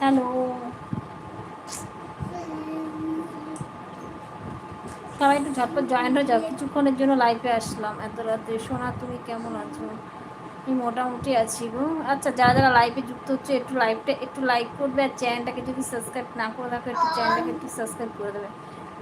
Hello সবাই একটু ঝটপট জয়েন্ট হয়ে যাও কিছুক্ষণের জন্য লাইফে আসলাম। এত রাত্রে সোনা, তুমি কেমন আছো? আমি মোটামুটি আছি গো। আচ্ছা যারা যারা লাইভে যুক্ত হচ্ছে, একটু লাইভটা একটু লাইক করবে আর চ্যানেলটাকে যদি সাবস্ক্রাইব না করে রাখো একটু চ্যানেলটাকে একটু সাবস্ক্রাইব করে দেবে।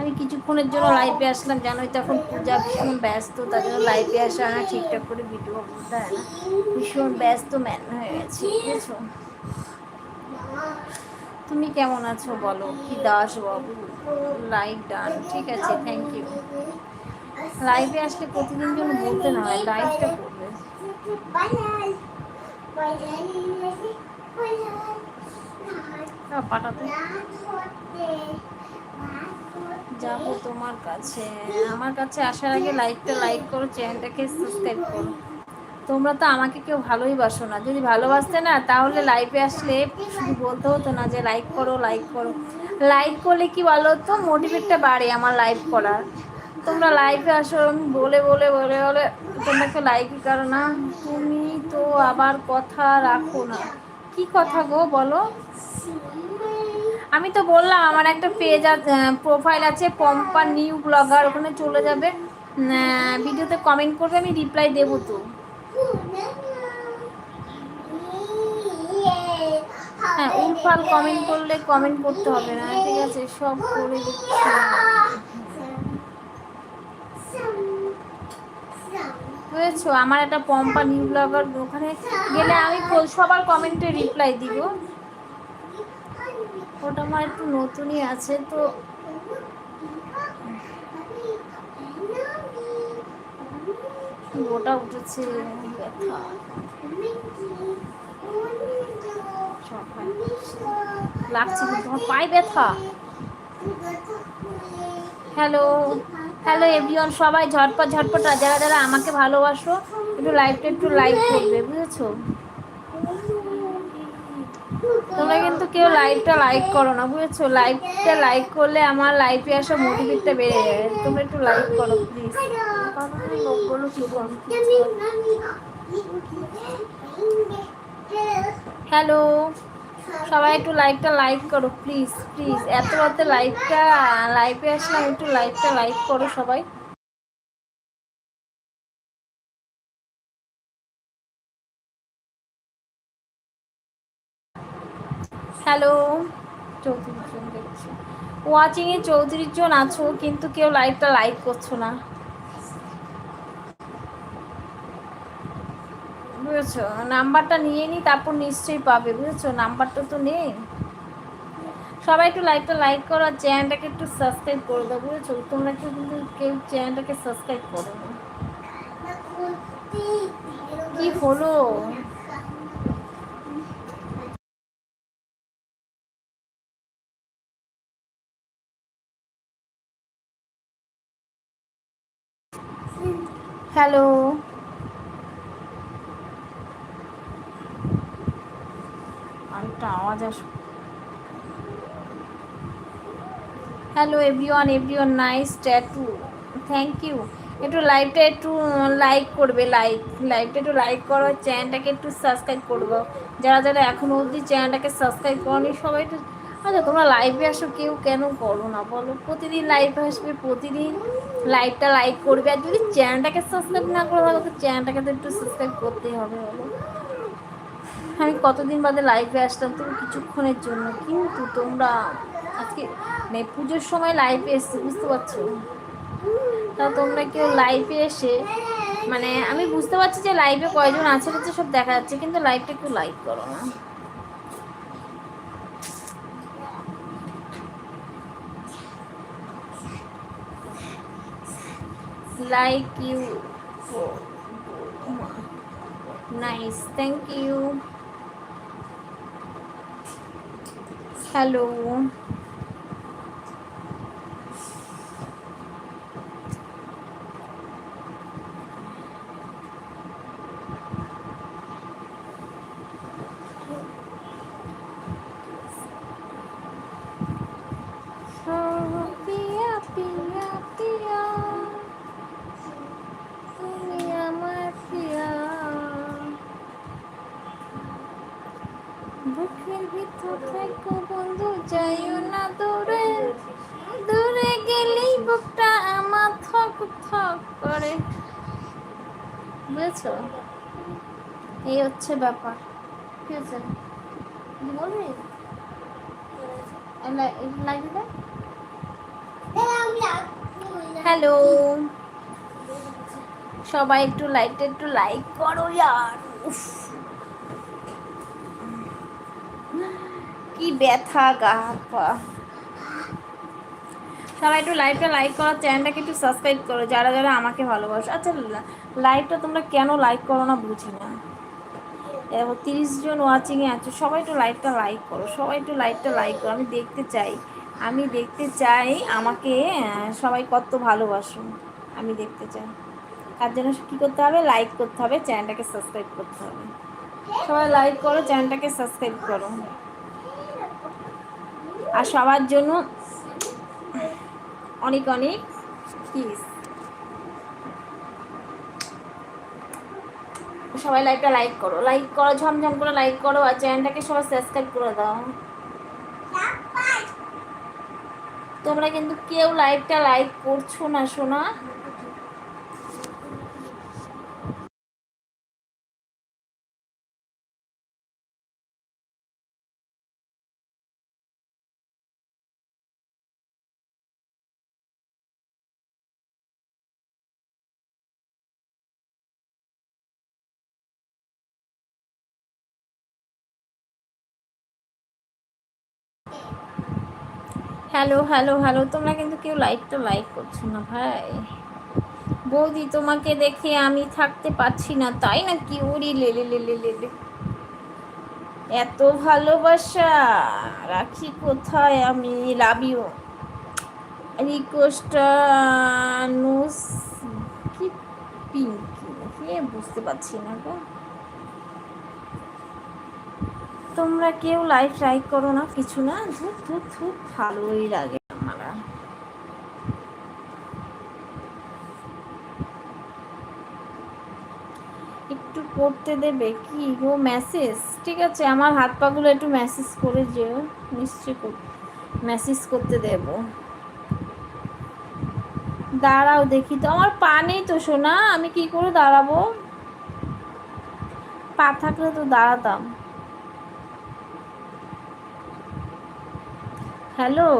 আমি কিছুক্ষণের জন্য লাইভে আসলাম। জানোই তো এখন পূজা ভীষণ ব্যস্ত, তার জন্য লাইভে আসা না ঠিকঠাক করে ভিডিও করতে হয় না। ভীষণ ব্যস্ত ম্যান হয়ে গেছে, বুঝেছ? তুমি কেমন আছো বলো? কি দাস বাবু? লাইক ডান ঠিক আছে থ্যাংক ইউ লাইভে আসলে প্রতিদিন জন্য বলতে না হয় লাইভটা করবে পাঠাতে। যাব তোমার কাছে। আমার কাছে আসার আগে লাইকটা লাইক করো চ্যানেলটাকে সাবস্ক্রাইব করো। তোমরা তো আমাকে কেউ ভালোই বাসো না। যদি ভালোবাসতে না, তাহলে লাইভে আসলে শুধু বলতে হতো না যে লাইক করো লাইক করো। লাইক করলে কি বলো তো মোটিভেটটা বাড়ে আমার লাইভ করার। তোমরা লাইভে আসো, আমি বলে বলে বলে বলে, তোমরা কেউ লাইকই করো না। তুমি তো আবার কথা রাখো না। কি কথা গো বলো? আমি তো বললাম, আমার একটা পেজ প্রোফাইল আছে পম্পা নিউ ব্লগার ওখানে চলে যাবে। ভিডিওতে কমেন্ট করবে, আমি রিপ্লাই দেবো তো। হ্যাঁ উলফাল কমেন্ট করলে কমেন্ট করতে হবে না, ঠিক আছে? সব করে দিচ্ছি। বুঝেছ? আমার একটা পম্পা নিউ ব্লগার ওখানে গেলে আমি সবার কমেন্টে রিপ্লাই দিব। ওটা আমার একটু নতুনই আছে, তো ওটা উঠেছে, ব্যথা। লাগছে পায়ে ব্যথা। হ্যালো হ্যালো এভরিওয়ান সবাই ঝটপট ঝটপট, যারা যারা আমাকে ভালোবাসো, একটু লাইভটা একটু লাইক করবে, বুঝেছ? তোমরা কিন্তু কেউ লাইভটা লাইক করো না, বুঝেছ? লাইভটা লাইক করলে আমার লাইভে আসা মোটিভেটটা বেড়ে যায়। তোমরা একটু লাইক করো প্লিজ হ্যালো, সবাই একটু লাইভটা লাইক করো প্লিজ প্লিজ এত রাতে লাইভটা লাইভে আসলাম একটু লাইভটা লাইক করো সবাই। হ্যালো, চৌত্রিশ জন দেখছি। ওয়াচিংয়ে চৌত্রিশ জন আছো, কিন্তু কেউ লাইভটা লাইক করছ না। বুঝেছ? নাম্বারটা নিয়ে নি, তারপর নিশ্চয়ই পাবে, বুঝেছ? নাম্বারটা তো নেই। সবাই একটু লাইকটা লাইক করো আর চ্যানেলটাকে একটু সাবস্ক্রাইব করে দাও, বুঝেছ? তোমরা কেউ কিন্তু কেউ চ্যানেলটাকে সাবস্ক্রাইব করো কি হলো? হ্যালো। আরেকটা আওয়াজ আস hello everyone everyone nice tattoo thank you একটু লাইভটা একটু লাইক করবে লাইক লাইভটা একটু লাইক করো চ্যানেলটাকে একটু সাবস্ক্রাইব করব। যারা যারা এখনও অবধি চ্যানেলটাকে সাবস্ক্রাইব করনি, সবাই একটু আচ্ছা তোমরা লাইভে আসো, কেউ কেন করো না? বলো, প্রতিদিন লাইভে আসবে, প্রতিদিন লাইভটা লাইক করবে। আর যদি চ্যানেলটাকে সাবস্ক্রাইব না করে থাকো তো চ্যানেলটাকে তো একটু সাবস্ক্রাইব করতেই হবে, বলো। আমি কতদিন বাদে লাইভে আসলাম তো কিছুক্ষণের জন্য। কিন্তু তোমরা আজকে মানে পুজোর সময় লাইভে এসছি, বুঝতে পারছ? তা তোমরা কেউ লাইভে এসে মানে আমি বুঝতে পারছি যে লাইভে কয়জন আছে হচ্ছে সব দেখা যাচ্ছে, কিন্তু লাইভটা একটু লাইক করো না। Like you nice thank you hello পিয়া পিয়া পিয়া তুমি আমার পিয়া বুকের ভিতর থাকো বন্ধু, যাইও না দূরে। দূরে গেলেই বুকটা আমার থক থক করে। বুঝেছ? এই হচ্ছে ব্যাপার। কি হচ্ছে বলবি? লাগবে হ্যালো। সবাই একটু লাইট একটু লাইক করো, ইয়ার। কি ব্যথা, গা হাত পা। সবাই একটু লাইভটা লাইক করো চ্যানেলটাকে একটু সাবস্ক্রাইব করো, যারা যারা আমাকে ভালোবাসো। আচ্ছা লাইভটা তোমরা কেন লাইক করো না বুঝি না। তিরিশ জন ওয়াচিংয়ে আছো, সবাই একটু লাইভটা লাইক করো, সবাই একটু লাইভটা লাইক করো, আমি দেখতে চাই। আমি দেখতে চাই আমাকে সবাই কত ভালোবাসো, আমি দেখতে চাই। তার জন্য কী করতে হবে? লাইক করতে হবে চ্যানেলটাকে সাবস্ক্রাইব করতে হবে। সবাই লাইক করো চ্যানেলটাকে সাবস্ক্রাইব করো। আর সবার জন্য অনেক অনেক কিস সবাই লাইকটা লাইক করো। লাইক করো, ঝমঝম করে লাইক করো আর চ্যানেলটাকে সবাই সাবস্ক্রাইব করে দাও। তোমরা কিন্তু কেউ লাইভটা লাইক করছ না শোনা হ্যালো হ্যালো হ্যালো তোমরা কিন্তু কেউ লাইকটা লাইক করছ না ভাই। বৌদি, তোমাকে দেখে আমি থাকতে পারছি না, তাই না কি লেলে লেলে এত ভালোবাসা। রাখি কোথায় আমি? লাভ ইউ রিকোয়েস্টটা কি? পিঙ্কি বুঝতে পারছি না গো। তোমরা কেউ লাইক লাইক করো না, কিছু না, ধূপ ধূপ ধূপ, ভালোই লাগে আমার। একটু পড়তে দেবে কি গো মেসেজ ঠিক আছে, আমার হাত পাগুলো একটু মেসেজ করে যেও নিশ্চয় মেসেজ করতে দেব। দাঁড়াও দেখি তো, আমার পা নেই তো শোনা আমি কি করে দাঁড়াবো? পা থাকলে তো দাঁড়াতাম। হ্যালো।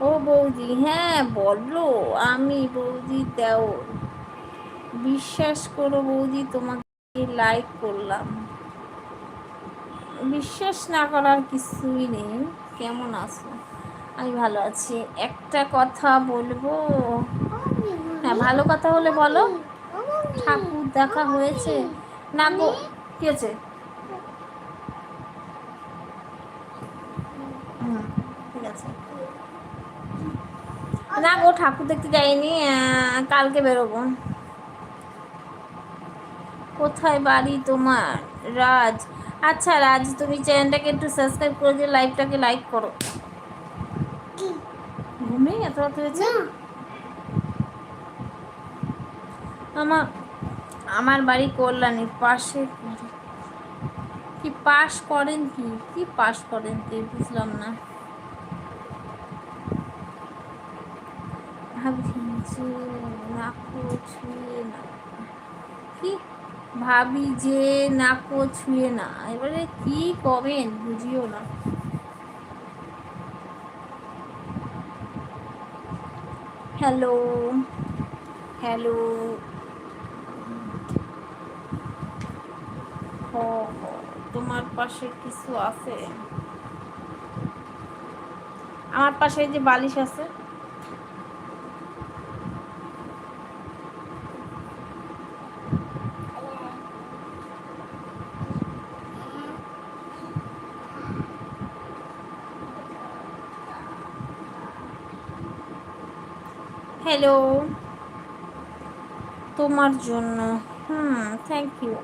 ও বৌদি হ্যাঁ বলো আমি বৌদি দেও। বিশ্বাস করো বৌদি তোমাকে লাইক করলাম। বিশ্বাস না করার কিছুই নেই কেমন আছো? আমি ভালো আছি। একটা কথা বলব? হ্যাঁ ভালো কথা হলে বলো। ঠাকুর দেখা হয়েছে? না গো কি আছে ঠিক আছে। না গো ঠাকুর দেখতে যাইনি কালকে বেরোবো। কোথায় বাড়ি তোমার? রাজ। আচ্ছা রাজ তুমি চ্যানেলটাকে একটু সাবস্ক্রাইব করে দিয়ে লাইভটাকে লাইক করো। ঘুমিয়ে এত রাত হয়েছে? আমার আমার বাড়ি কল্যাণীর পাশে কি? পাস করেন কি? কি পাস করেন কি? বুঝলাম না। কি? ভাবি যে নাকো ছুঁয়ে না। এবারে কি কবেন বুঝিও না। হ্যালো। হ্যালো। তোমার পাশে কিছু আছে? আমার পাশে যে বালিশ আছে। হ্যালো তোমার জন্য। হুম থ্যাংক ইউ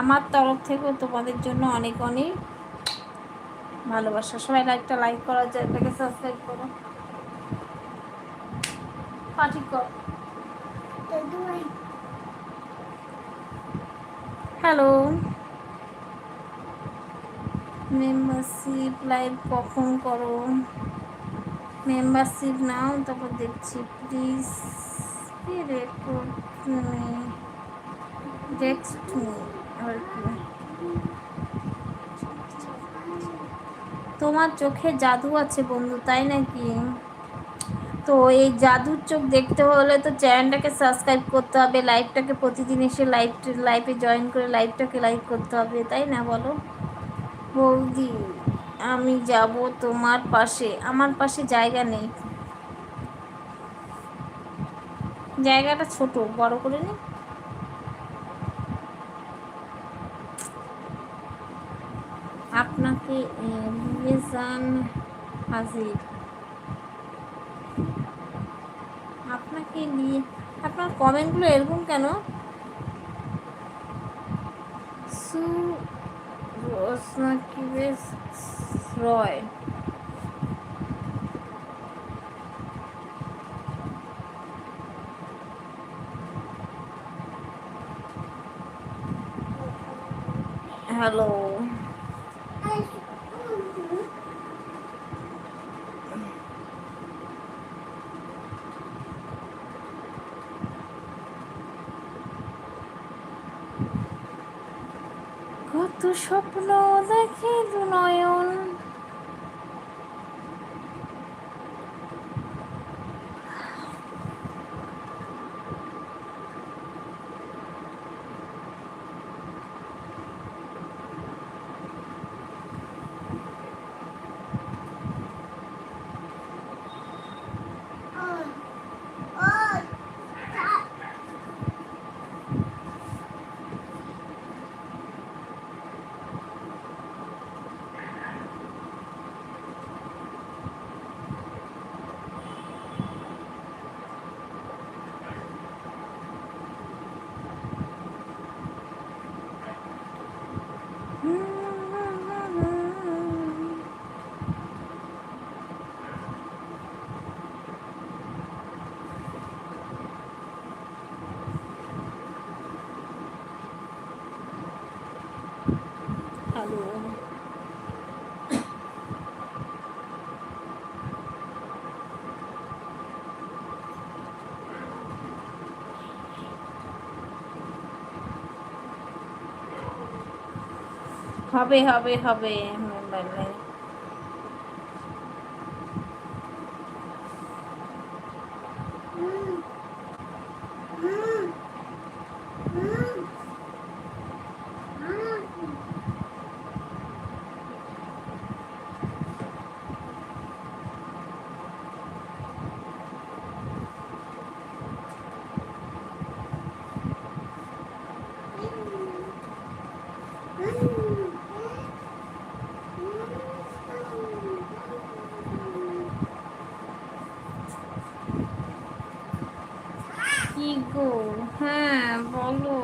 আমার তরফ থেকেও তোমাদের জন্য অনেক অনেক ভালোবাসা। সবাই লাইকটা লাইক করা যায় তাকে সাবস্ক্রাইব করো। হ্যালো মেম্বারশিপ লাইভ কখন করো? মেম্বারশিপ নাও, তারপর দেখছি প্লিজ রেকর্ড টেক্সট আর কি তোমার চোখে জাদু আছে বন্ধু, তাই নাকি? তো এই জাদুর চোখ দেখতে হলে তো চ্যানেলটাকে সাবস্ক্রাইব করতে হবে লাইভটাকে প্রতিদিন এসে লাইভ লাইভে জয়েন করে লাইভটাকে লাইক করতে হবে, তাই না বলো? বৌদি, আমি যাব তোমার পাশে, আমার পাশে জায়গা নেই। জায়গাটা ছোট, বড় করে নি। বিবেচান হাজির আপনাকে নিয়ে আপনার কমেন্টগুলো এরকম কেন? সু রয় হ্যালো কত স্বপ্ন দেখি দু নয়ন হ্যালো হবে হবে হবে। কি গো হ্যাঁ বলো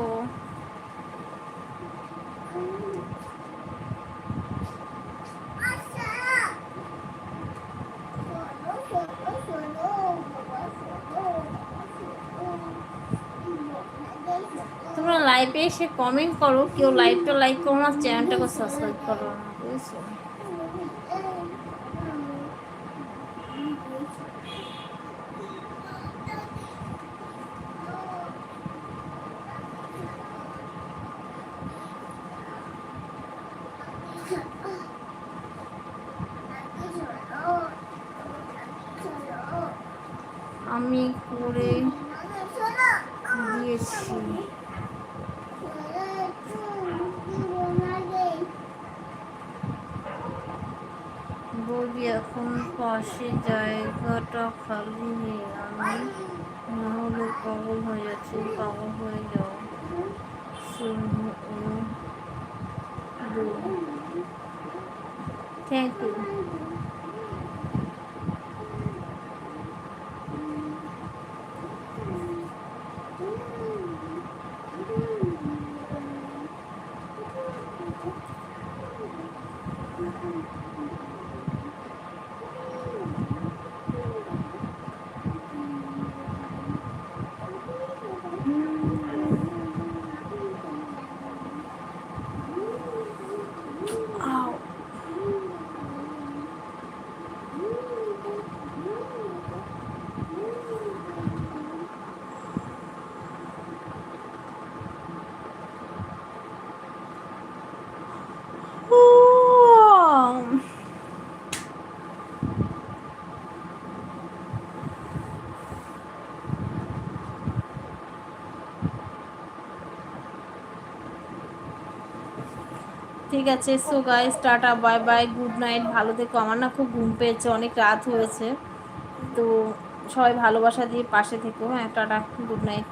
তোমরা লাইভে এসে কমেন্ট করো, কেউ লাইভটা লাইক করো না চ্যানেলটাকে সাবস্ক্রাইব করো না, বুঝেছ আমি করে দিয়েছি পাশে জায়গাটা খালি নেই। আমি নাহলে পাগল হয়ে যাচ্ছি পাগল হয়ে যাও। থ্যাংক ইউ ঠিক আছে so guys tata bye bye good night ভালো থেকো। আমার না খুব ঘুম পেয়েছে, অনেক রাত হয়েছে। তো সবাই ভালোবাসা দিয়ে পাশে থেকো হ্যাঁ টাটা গুড নাইট